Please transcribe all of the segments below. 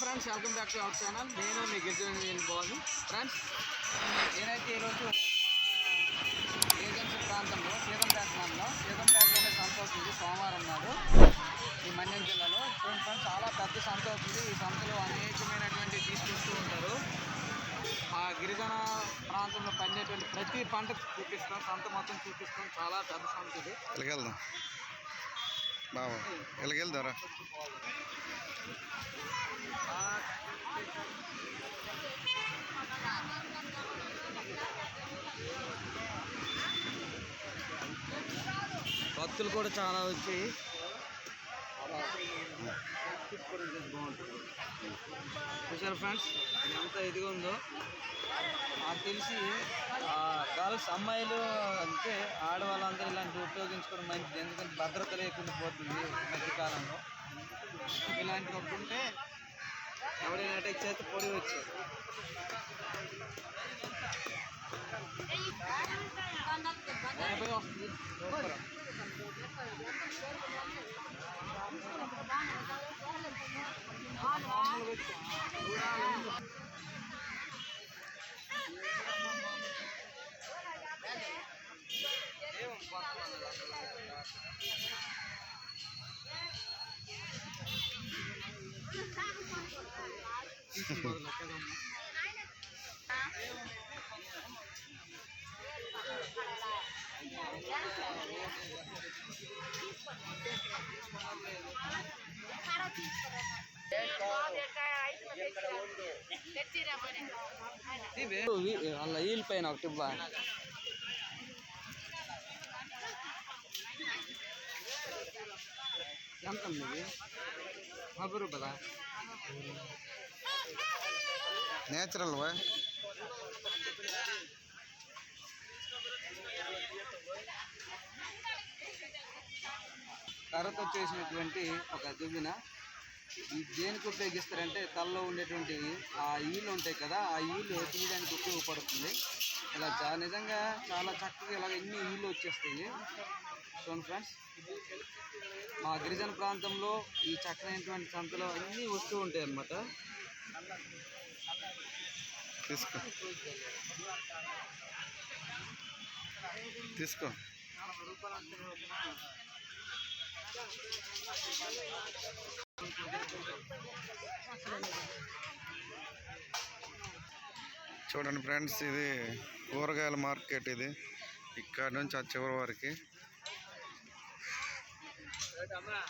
Friends welcome back to our channel. నేను మీ గిరిజన బాబు ఫ్రెండ్స్ నేనైతే ఈరోజు ఏజెన్సీ ప్రాంతంలో సీతంపేట మండలం. సీతంపేటలోనే సంత అవుతుంది సోమవారం నాడు ఈ మన్యం జిల్లాలో. చూడండి ఫ్రెండ్స్ చాలా పెద్ద సంత అవుతుంది ఈ సంతలో అనేకమైనటువంటి తీసుకొస్తూ ఉంటారు. ఆ గిరిజన ప్రాంతంలో పండేటువంటి ప్రతి పంట చూపిస్తాం. సంత మొత్తం చూపిస్తాం. చాలా పెద్ద సంత ఇది. ఇలాగెళ్దాం బాబా ఇలాగెళ్దారా భక్తులు కూడా చాలా వచ్చి. చూసారు ఫ్రెండ్స్ ఎంత ఇదిగా ఉందో. నాకు తెలిసి గర్ల్స్ అమ్మాయిలు అంటే ఆడవాళ్ళందరూ ఇలాంటివి ఉపయోగించుకోవడం మంచిది. ఎందుకంటే భద్రత లేకుండా పోతుంది మధ్యకాలంలో ఇలాంటివి ఒకటి ఉంటే ఎవరైనా అటాక్ చేస్తే పొడి వచ్చు వస్తుంది సూపర్ ఇవి అలా ఈల్ పైన ఒకటి ఇవ్వ ఎంత ఉంది యాభై రూపాయలా నేచురల్ వా కర్రతో చేసినటువంటి ఒక దువ్విన ఈ దేనికి ఉపయోగిస్తారంటే తలలో ఉండేటువంటి ఆ ఈలు ఉంటాయి కదా ఆ ఈలు తీయడానికి ఉపయోగపడుతుంది. ఇలా చా నిజంగా చాలా చక్కగా ఇలాగ ఎన్ని ఈలు వచ్చేస్తాయి. చూడండి ఫ్రెండ్స్ మా గిరిజన ప్రాంతంలో ఈ చక్కనైనటువంటి సంతలో అన్నీ వస్తూ ఉంటాయి అన్నమాట తీసుకో. తీసుకో. చూడండి ఫ్రెండ్స్ ఇది కూరగాయల మార్కెట్ ఇది. ఇక్కడ నుంచి ఆ చివరి వరకు.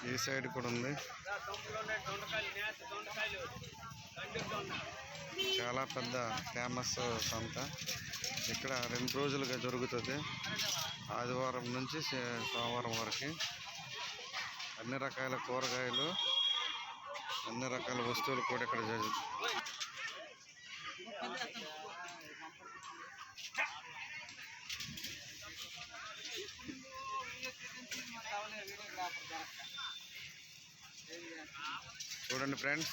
ఈ సైడ్ కూడా ఉంది. చాలా పెద్ద ఫేమస్ సంత. ఇక్కడ రెండు రోజులుగా జరుగుతుంది. ఆదివారం నుంచి సోమవారం వరకు. అన్ని రకాల కూరగాయలు అన్ని రకాల వస్తువులు కూడా ఇక్కడ చూడండి ఫ్రెండ్స్.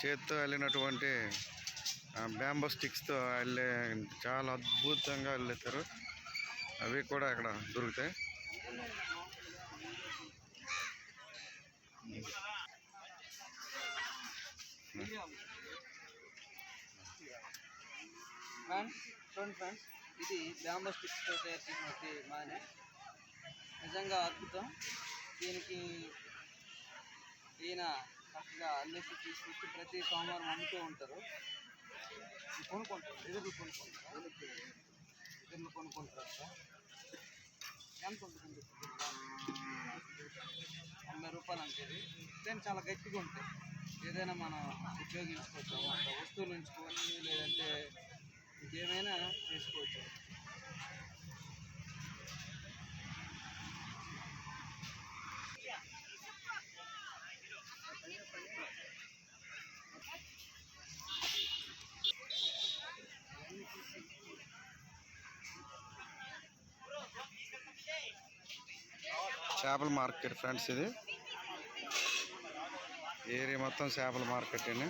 చేత్తో వెళ్ళినటువంటి బ్యాంబో స్టిక్స్తో వెళ్ళే చాలా అద్భుతంగా వెళ్ళుతారు అవి కూడా అక్కడ దొరుకుతాయి. ఫ్రెండ్స్ చూడండి ఫ్రెండ్స్ ఇది బ్యాంబో స్టిక్స్తో తయారు చేసినటువంటి మానే. నిజంగా అద్భుతం. దీనికి ఈయన చక్కగా అల్లేసి తీసుకొచ్చి ప్రతి సోమవారం అమ్ముతూ ఉంటారు. కొనుక్కుంటారు. ఎదురు కొనుక్కుంటారు. ఎదురు కొనుక్కుంటారు సార్ ఎంత ఉంటుంది? ఎనభై రూపాయలు అంటే ఇది చాలా గట్టిగా ఉంటాయి. ఏదైనా మనం ఉపయోగించుకోవచ్చు. వస్తువులు ఉంచుకొని లేదంటే ఇంకేమైనా చేసుకోవచ్చు. చేపల మార్కెట్ ఫ్రెండ్స్ ఇది. ఏరియా మొత్తం చేపల మార్కెట్ అని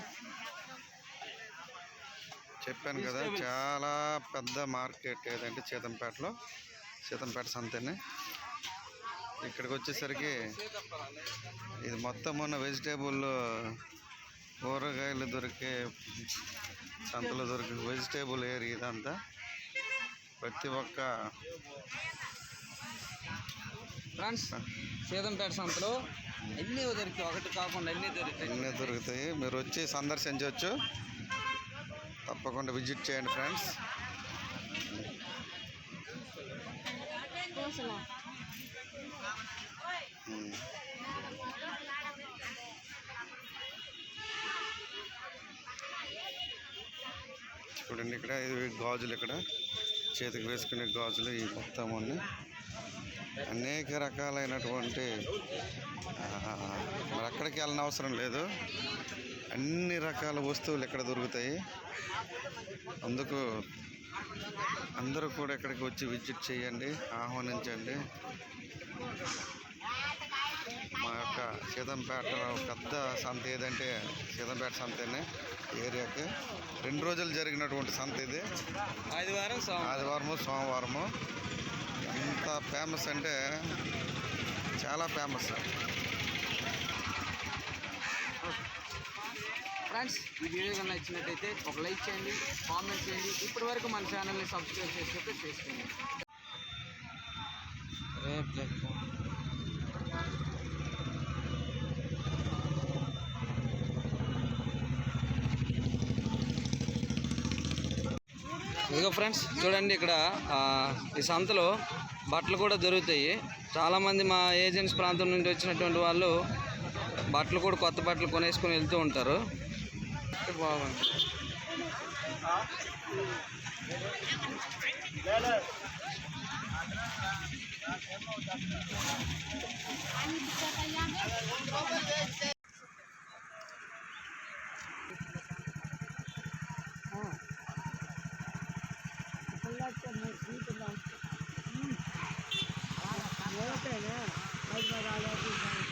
చెప్పాను కదా చాలా పెద్ద మార్కెట్ ఏదంటే సీతంపేటలో. సీతంపేట సంతని ఇక్కడికి వచ్చేసరికి ఇది మొత్తం ఉన్న వెజిటేబుల్ కూరగాయలు దొరికే సంతలో దొరికే వెజిటేబుల్ ఏరియా ఇదంతా. ప్రతి ఒక్క ఫ్రెండ్స్ సీతంపేట సంతలో అన్నీ దొరుకుతాయి ఒకటి కాకుండా అన్నీ దొరుకుతాయి అన్నీ దొరుకుతాయి? మీరు వచ్చి సందర్శించవచ్చు. తప్పకుండా విజిట్ చేయండి ఫ్రెండ్స్. చూడండి ఇక్కడ ఇది గాజులు ఇక్కడ. చేతికి వేసుకునే గాజులు ఈ మొత్తం అన్ని. అనేక రకాలైనటువంటి మరి అక్కడికి వెళ్ళిన అవసరం లేదు. అన్ని రకాల వస్తువులు ఇక్కడ దొరుకుతాయి. అందుకు అందరూ కూడా ఇక్కడికి వచ్చి విజిట్ చేయండి ఆహ్వానించండి. మా యొక్క సీతంపేట పెద్ద సంత ఏదంటే సీతంపేట సంతనే ఏరియాకి. రెండు రోజులు జరిగినటువంటి సంత ఇది. ఆదివారం సోమవారము. ఫేమస్ అంటే చాలా ఫేమస్. ఫ్రెండ్స్ ఈ వీడియో కన్నా నచ్చినట్టయితే ఒక లైక్ చేయండి కామెంట్ చేయండి ఇప్పటి వరకు మన ఛానల్ని సబ్స్క్రైబ్ చేసుకుంటే చేసుకోండి. ఇదిగో ఫ్రెండ్స్ చూడండి ఇక్కడ ఈ సంతలో బట్టలు కూడా దొరుకుతాయి. చాలామంది మా ఏజెంట్స్ ప్రాంతం నుండి వచ్చినటువంటి వాళ్ళు బట్టలు కూడా కొత్త బట్టలు కొనేసుకొని వెళ్తూ ఉంటారు. బాగుంది है ना?